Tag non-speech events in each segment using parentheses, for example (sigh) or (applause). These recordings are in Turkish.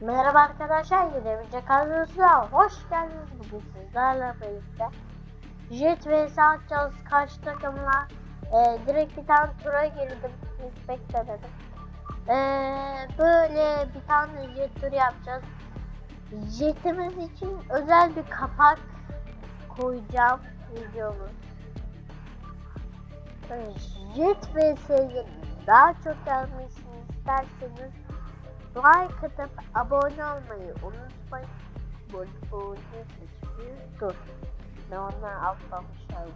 Merhaba arkadaşlar yine bir kanalımıza hoş geldiniz. Bugün sizlerle birlikte Jet vs atacağız. Karşı takımla ee, direkt bir tane tura girdim. Hiç beklemedim. Ee, böyle bir tane jet tur yapacağız. Jetimiz için özel bir kapak koyacağım videomuz Jet vs'yi daha çok gelmesini isterseniz like atıp abone olmayı unutmayın. Bu bu. Dur. Ne onlar atlamışlar.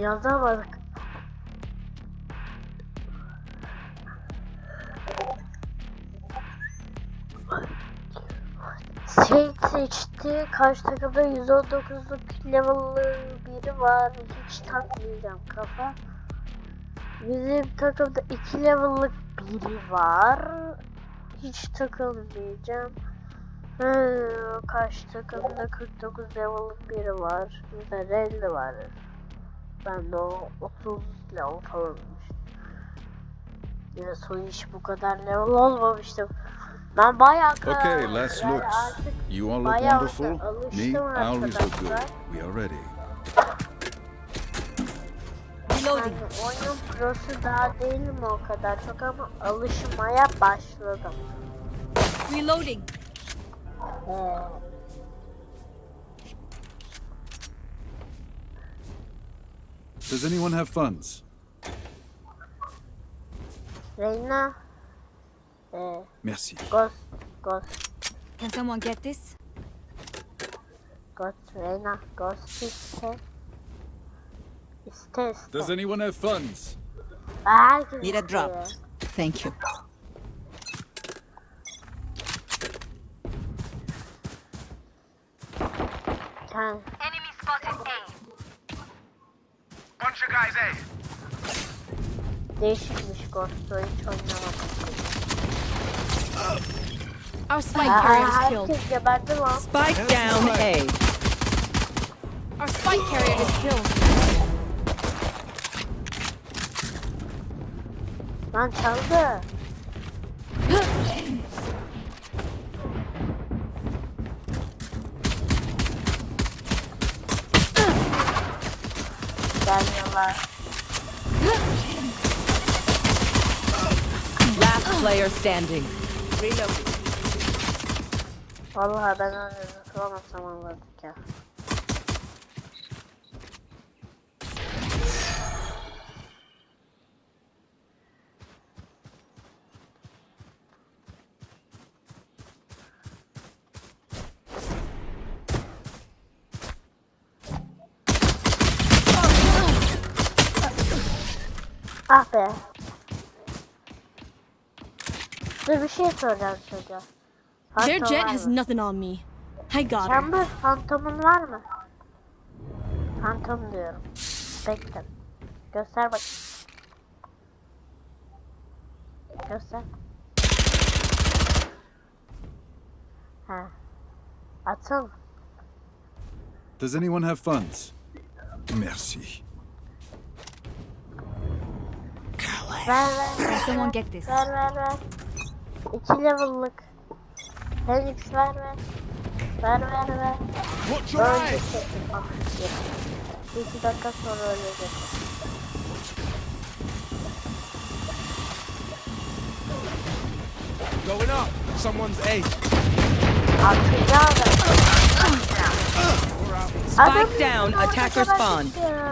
Yazamadık. Seçti. Karşı takımda 119'luk level'lı biri var. Hiç takmayacağım kafa. Bizim takımda 2 level'lık biri var. Hiç takılmayacağım. Hı, karşı takımda 49 level'lık biri var. Bir de 50 var. Ben de o 30 level falanmış. Yine son iş bu kadar level olmamıştım. Ben bayağı Okay, kal- let's yani look. artık You all look bayağı wonderful. alıştım Me, I always look good. arkadaşlar. We are ready. Yani oyun prosu daha değilim o kadar çok ama alışmaya başladım. Reloading. Ee, Does anyone have funds? Reyna ee, Merci. Ghost Ghost Can someone get this? Ghost Reyna Ghost iste iste iste Does anyone have funds? Herkes Need a drop. istiyor. Thank you. Sen Enemy spotted A. Bunch of guys A. değişikmiş Ghost'u hiç oynamadım. Our spike Aa, carrier is killed. herkes geberdi lan. Spike down A. Our spike carrier is killed. Lan çaldı. Gelmiyorlar. Player standing. Vallahi ben öyle tutamazsam anladık ya. Ah be. Dur bir şey soracağım çocuğa. Their Phantom jet var has mı? nothing on me. I got her. Chamber fantomun var mı? Fantom diyorum. Bekle. Göster bak. Göster. Ha. Atsana. Does anyone have funds? Merci. Ver ver. Ver, someone get this? Ver ver ver. İki level'lık. Helix ver ver. Ver ver ver. Watch Ölecek. Bak, İki dakika sonra ölecek. Going up. Someone's A. Atacağım da. Spike down. Attacker spawn. Ya.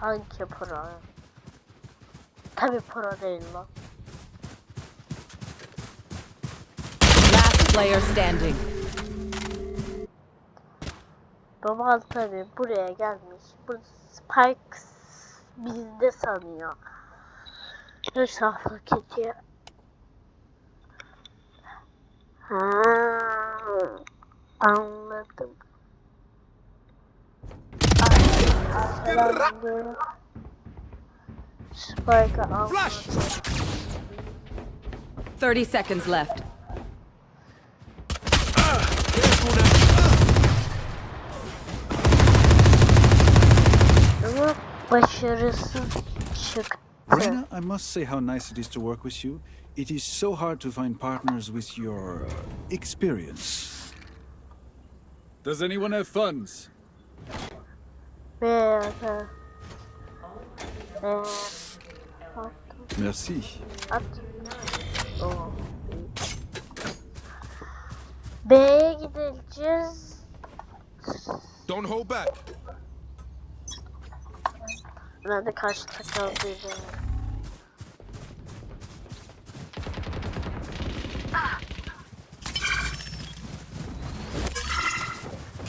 Sanki pro. Tabi pro değil lan. Last player standing. Babal tabi buraya gelmiş. Bu Spike bizde sanıyor. Ne saflık ediyor. Ha, anladım. Arkadan Spike'ı al. Flash! 30 seconds left. Careful now. Ama başarısız çıktı. Reyna, I must say how nice it is to work with you. It is so hard to find partners with your uh, experience. Does anyone have funds? Ve at Merci. at. Oo. B'ye gideceğiz. Don't hold back. Ben de kaçta kaldıydım.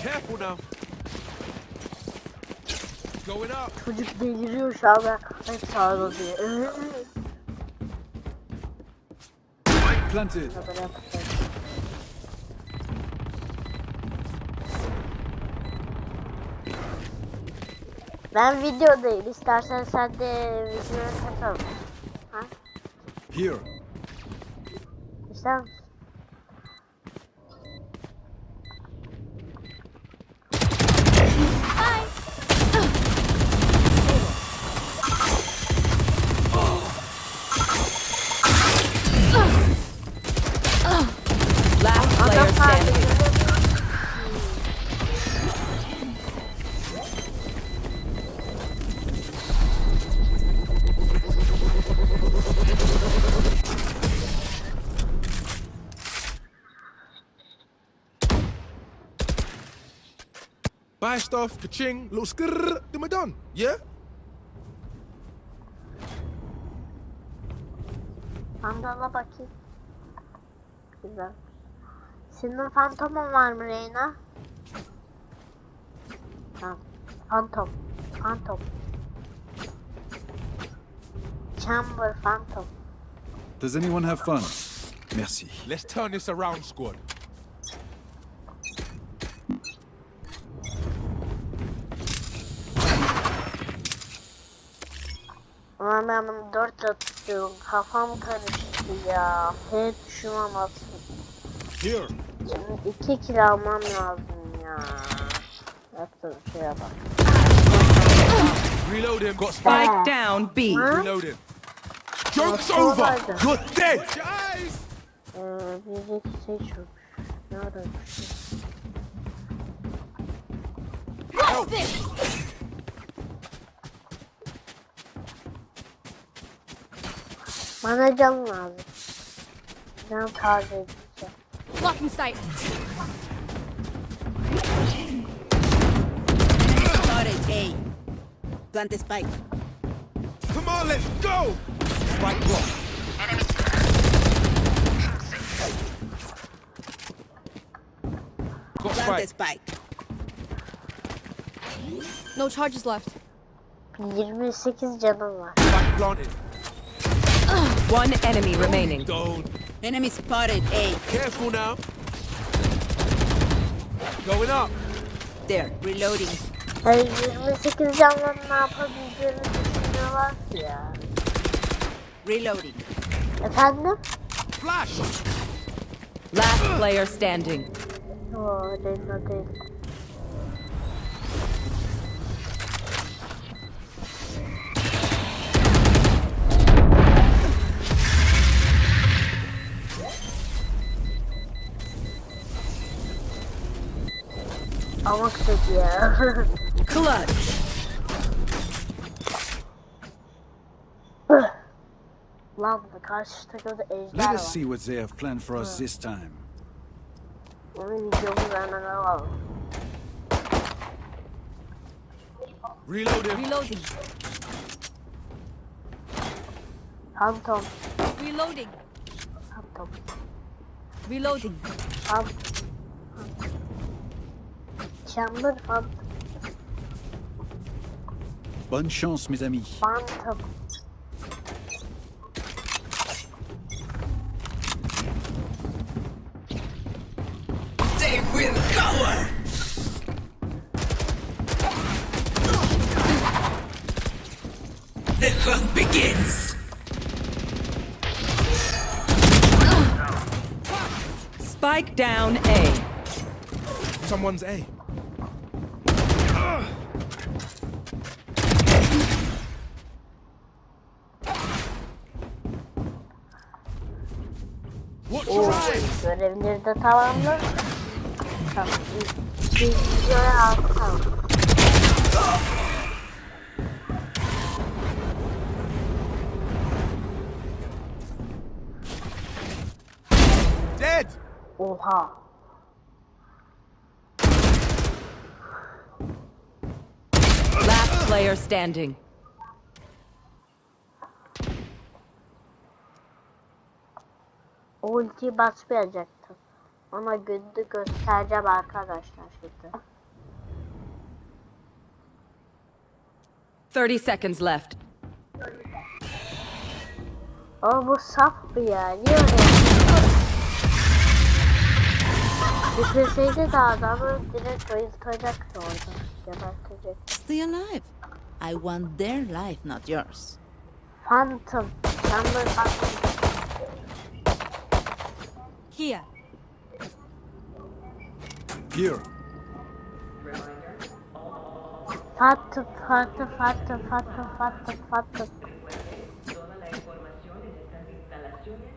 Careful now. Çocuk deliriyor şu an hep sağda diye. Planted. Böyle yapacağız. Ben videodayım. İstersen sen de videoya katıl. Ha? Here. İster misin? Buy stuff, ka-ching, little skrrr, then we're done. Yeah? Sandala bakayım. Güzel. Senin fantomun var mı Reyna? Tamam. Fantom. Fantom. Chamber Phantom. Does anyone have fun? Merci. Let's turn this around, squad. Ama ben bunu dört atıyorum. Kafam karıştı ya. Tuşuma bastım. Here. Şimdi iki kilo almam lazım ya. Yaptığım şeye bak. Reload him. Got Spike down B. Huh? Reloading. Joke's over. You're dead. Ee, bizdeki şey çok. Nerede? What's Bana can lazım. Can taze edeceğim. Blocking sight. Spotted A. Plant the spike. Come on, let's go. Spike block. Got Plant the spike. spike. No charges left. 28 canım var. Spike planted. One enemy remaining. Gold. Enemy spotted, A. Careful now. Going up. There, reloading. Reloading. Flash. Last player standing. Oh. I want to. Clutch. (sighs) Love the cars to go to Asia. Let us see what they have planned for us this time. Reloading. Reloading. Tom Tom. Reloading. Tom Tom. Reloading. Canlı top. Bonne chance, mes amis. Ban top. They will cover! The hunt begins! Spike down A. Someone's A. görevleri de tamamladım. Tamam. Bir videoya alsam. Dead! Oha. Last player standing. Ulti basmayacaktım. Ona günde göstereceğim arkadaşlar şimdi. 30 seconds left. Ama bu saf mı ya? Niye öyle? Bitirseydi de adamı direkt bayıltacaktı orada. Gebertecek. Stay alive. I want their life, not yours. Phantom. Sen böyle Phantom. Here. Here. Phantom, Phantom, Phantom, Phantom, Phantom.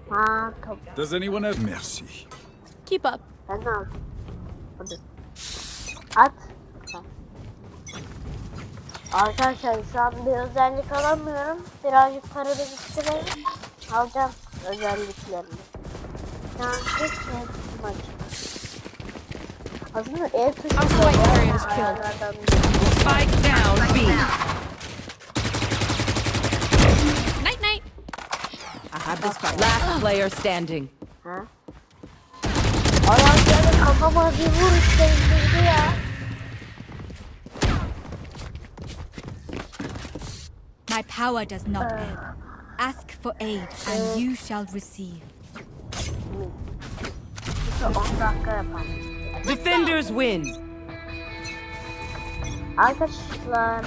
Phantom. Does anyone have mercy? Keep up. Ben. At. Arkadaşlar şu an bir özellik alamıyorum. Birazcık para biriktirelim. Alacağım özelliklerini. I'm gonna area is killed. Spike down B. Night night. I have this. Last player standing. Huh? My power does not end. Ask for aid, and you shall receive. İşte 10 dakika yapar. Defenders win. Arkadaşlar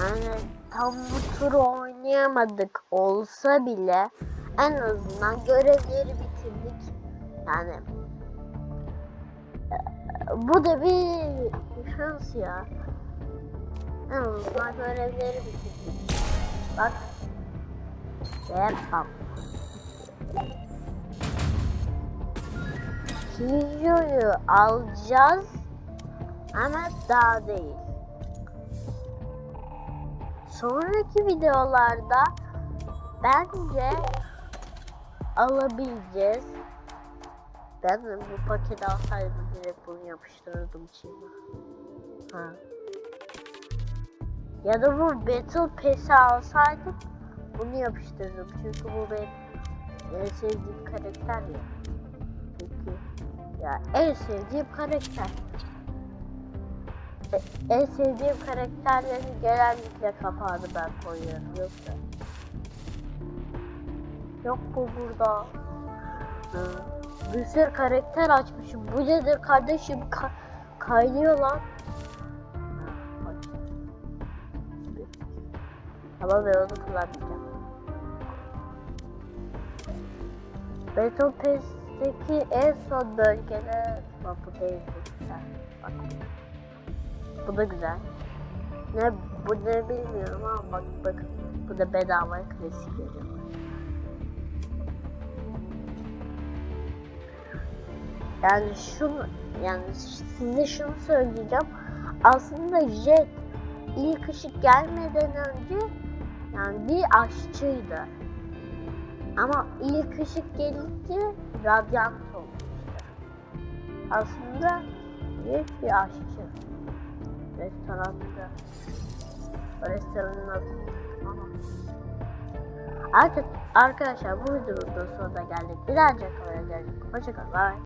yani tam bu turu oynayamadık olsa bile en azından görevleri bitirdik. Yani e, bu da bir şans ya. En azından görevleri bitirdik. Bak. Yapam. Kijo'yu alacağız ama daha değil. Sonraki videolarda bence alabileceğiz. Ben bu paketi alsaydım direkt bunu yapıştırırdım içine. Ha. Ya da bu Battle Pass'i alsaydım bunu yapıştırırdım. Çünkü bu benim en sevdiğim karakter ya. Ya en sevdiğim karakter. E- en sevdiğim karakterleri genellikle kapağını ben koyuyorum yoksa. Yok bu burada. Hı. Bir sürü karakter açmışım. Bu nedir kardeşim? Ka- kaynıyor lan. Ama ben onu kullanmayacağım. Battle Pass'teki en son bölgede bak bu değil bu güzel. Bak. Bu da güzel. Ne bu ne bilmiyorum ama bak bak bu da bedava klasik geliyor. Yani şunu yani size şunu söyleyeceğim. Aslında Jet ilk ışık gelmeden önce yani bir aşçıydı. Ama ilk ışık gelince radyant olmuştu. Aslında büyük bir aşçı. Restoranda. Restoranın adı. Artık arkadaşlar bu videonun sonuna geldik. Bir daha çekemeyelim. Hoşçakalın. Bye.